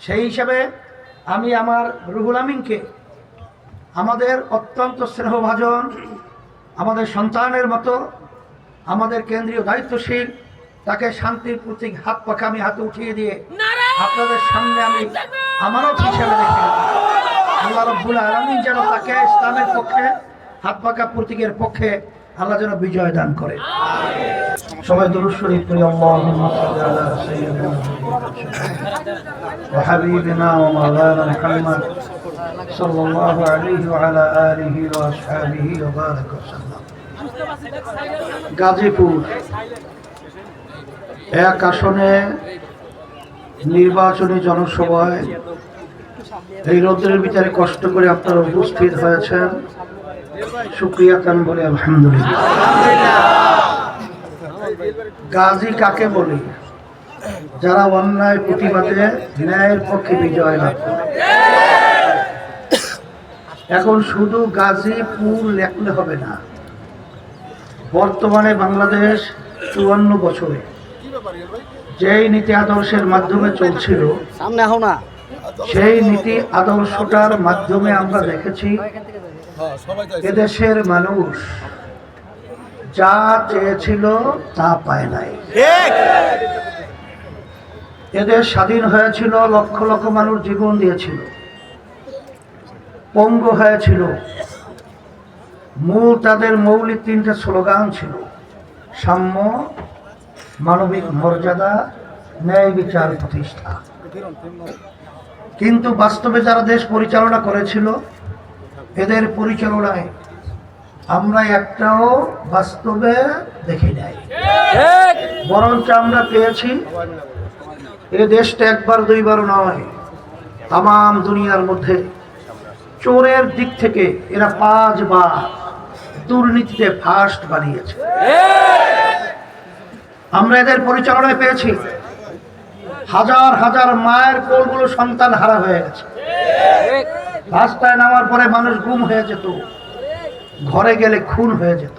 সেই হিসাবে আমি আমার রুহুল আমিনকে আমাদের অত্যন্ত স্নেহভাজন আমাদের সন্তানের মতো আমাদের কেন্দ্রীয় দায়িত্বশীল তাকে শান্তির প্রতীক হাত পাখা আমি হাতে উঠিয়ে দিয়ে আপনাদের সামনে আমি আমানত হিসেবে রেখে আল্লাহ রব্বুল আলমিন যেন তাকে ইসলামের পক্ষে হাত পাকা প্রতীকের পক্ষে আল্লাহ যেন বিজয় দান করে। সবাই দুরুদ শরীফ করি গাজীপুর এক আসনে নির্বাচনী জনসভায় এই রোদ্রের বিচারে কষ্ট করে আপনারা উপস্থিত হয়েছেন। শুক্রিয়া কান বলে? আলহামদুলিল্লাহ। গাজী কাকে বলি? যারা অন্যায় প্রতিবাদে ন্যায়ের পক্ষে বিজয় লাভ করে। এখন শুধু গাজীপুর লেখলে হবে না বর্তমানে বাংলাদেশ চুয়ান্ন বছরে যেই নীতি আদর্শের মাধ্যমে চলছিল সামনে না। সেই নীতি আদর্শটার মাধ্যমে আমরা দেখেছি এদেশের মানুষ যা চেয়েছিল তা পায় নাই। এদের স্বাধীন হয়েছিল লক্ষ লক্ষ মানুষ জীবন দিয়েছিল। পঙ্গু হয়েছিল। মূল তাদের মৌলিক তিনটা স্লোগান ছিল। সাম্য মানবিক মর্যাদা ন্যায় বিচার প্রতিষ্ঠা। কিন্তু বাস্তবে যারা দেশ পরিচালনা করেছিল এদের পরিচালনায় আমরা একটাও বাস্তবে দেখি নাই। বরঞ্চ আমরা পেয়েছি এ দেশটা একবার দুইবার নয় তাম দুনিয়ার মধ্যে চোরের দিক থেকে এরা পাঁচবার দুর্নীতিতে ফার্স্ট বানিয়েছে। আমরা এদের পরিচালনায় পেয়েছি হাজার হাজার মায়ের কোলগুলো সন্তান হারা হয়ে গেছে। রাস্তায় নামার পরে মানুষ গুম হয়ে যেত। ঘরে গেলে খুন হয়ে যেত।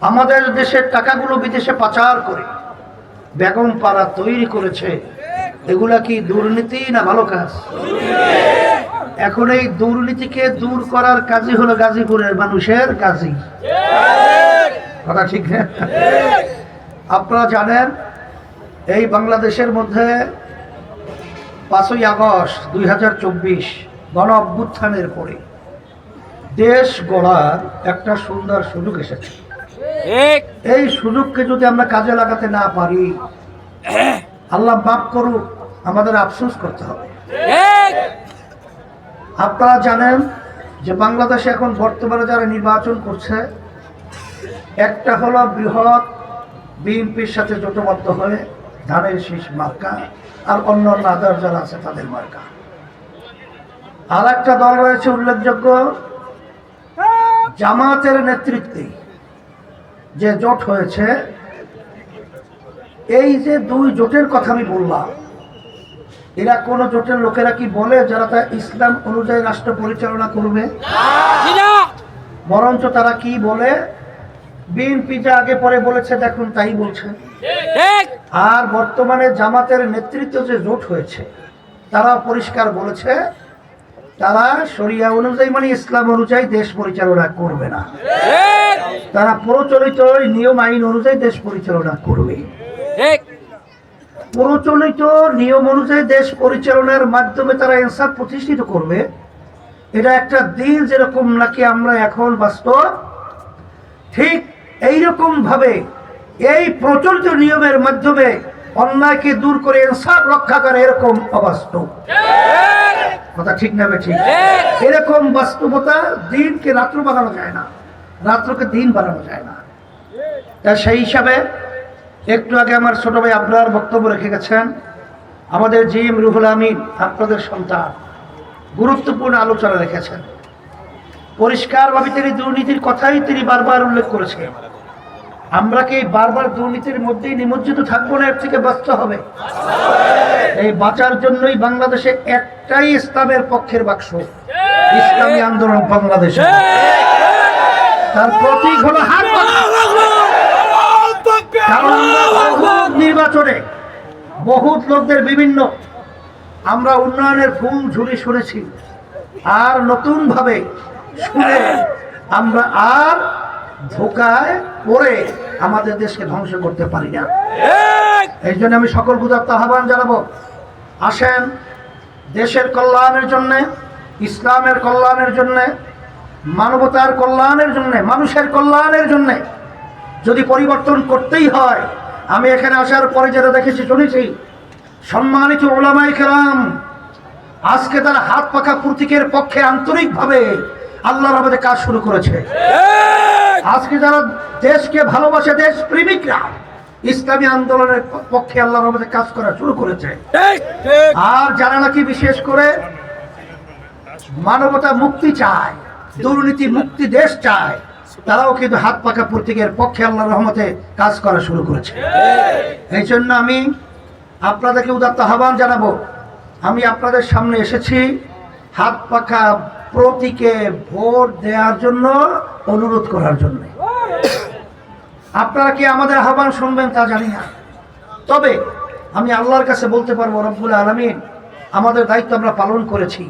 আমাদের দেশের টাকাগুলো বিদেশে পাচার করে বেগম পাড়া তৈরি করেছে। এগুলা কি দুর্নীতি না ভালো কাজ? এখন এই দুর্নীতিকে দূর করার কাজই হলো গাজীপুরের মানুষের কাজই। কথা ঠিক না? আপনারা জানেন, এই বাংলাদেশের মধ্যে পাঁচই আগস্ট দুই হাজার চব্বিশ গণ অভ্যুত্থানের পরে দেশ গড়ার একটা সুন্দর সুযোগ এসেছে। এই সুযোগকে যদি আমরা কাজে লাগাতে না পারি আল্লাহ মাফ করুক আমাদের আফসোস করতে হবে। আপনারা জানেন যে বাংলাদেশে এখন বর্তমানে যারা নির্বাচন করছে একটা হলো বৃহৎ বিএনপির সাথে জোটবদ্ধ হয়ে ধানের শীষ মার্কা আর অন্য অন্য আদার যারা আছে তাদের মার্কা। আর একটা দল রয়েছে উল্লেখযোগ্য, জামাতের নেতৃত্বে যে জোট হয়েছে। এই যে দুই জোটের কথা আমি বললাম, এরা কোন জোটের লোকেরা কি বলে যারা তা ইসলাম অনুযায়ী রাষ্ট্র পরিচালনা করবে? বরঞ্চ তারা কি বলে? বিএনপি যা আগে পরে বলেছে, দেখুন, তাই বলছে। আর বর্তমানে জামাতের নেতৃত্ব যে জোট হয়েছে তারা পরিষ্কার বলেছে তারা শরিয়া অনুযায়ী মানে ইসলাম অনুযায়ী দেশ পরিচালনা করবে না। তারা প্রচলিত নিয়ম আইন অনুযায়ী দেশ পরিচালনা করবে। প্রচলিত নিয়ম অনুযায়ী দেশ পরিচালনার মাধ্যমে তারা ইনসাফ প্রতিষ্ঠিত করবে। এটা একটা দিন যেরকম নাকি আমরা এখন বাস্তব। ঠিক এইরকম ভাবে এই প্রচলিত নিয়মের মাধ্যমে অন্যায়কে দূর করে ইনসাফ রক্ষা করে এরকম অবাস্তব। কথা ঠিক না ঠিক এরকম বাস্তবতা দিনকে রাত্র বানানো যায় না। রাত্রকে দিন বানানো যায় না। তা সেই হিসাবে একটু আগে আমার ছোট ভাই আপনার বক্তব্য রেখে গেছেন। আমাদের জিএম রুহুল আমিন আপনাদের সন্তান গুরুত্বপূর্ণ আলোচনা রেখেছেন। পরিষ্কারভাবে তিনি দুর্নীতির কথাই তিনি বারবার উল্লেখ করেছেন। আমরা কি বারবার দুর্নীতির মধ্যেই নিমজ্জিত থাকব না এর থেকে বাঁচতে হবে? এই বাঁচার জন্যই বাংলাদেশে একটাই ইসলামের পক্ষের বাক্স। ইসলামী আন্দোলন বাংলাদেশে। তার প্রতীক হলো নির্বাচনে বহুত লোকদের বিভিন্ন, আমরা উন্নয়নের ফুল ঝুলি শুনেছি আর নতুনভাবে শুনে আমরা আর ধোকায় পড়ে আমাদের দেশকে ধ্বংস করতে পারি না। এই জন্য আমি সকল গুদার্ত আহ্বান জানাব। আসেন দেশের কল্যাণের জন্য ইসলামের কল্যাণের জন্য মানবতার কল্যাণের জন্য মানুষের কল্যাণের জন্য যদি পরিবর্তন করতেই হয় আমি এখানে আসার পরে যেটা দেখেছি শুনেছি সম্মানিত ওলামাই কেরাম আজকে তারা হাত পাখা প্রতীকের পক্ষে আন্তরিকভাবে আল্লাহর আমাদের কাজ শুরু করেছে। আজকে যারা দেশকে ভালোবাসে দেশ প্রেমিকরা ইসলামী আন্দোলনের পক্ষে আল্লাহর আমাদের কাজ করা শুরু করেছে। আর যারা নাকি বিশেষ করে মানবতা মুক্তি চায় দুর্নীতি মুক্তি দেশ চায় তারাও কিন্তু হাত পাকা প্রতীকের পক্ষে আল্লাহ রহমতে কাজ করা শুরু করেছে। এই জন্য আমি আপনাদেরকে উদাত্ত আহ্বান জানাব আমি আপনাদের সামনে এসেছি হাত পাখা প্রতীকে ভোট দেওয়ার জন্য। অনুরোধ করার জন্য। আপনারা কি আমাদের আহ্বান শুনবেন তা জানি না। তবে আমি আল্লাহর কাছে বলতে পারব, রব্বুল আলমিন, আমাদের দায়িত্ব আমরা পালন করেছি।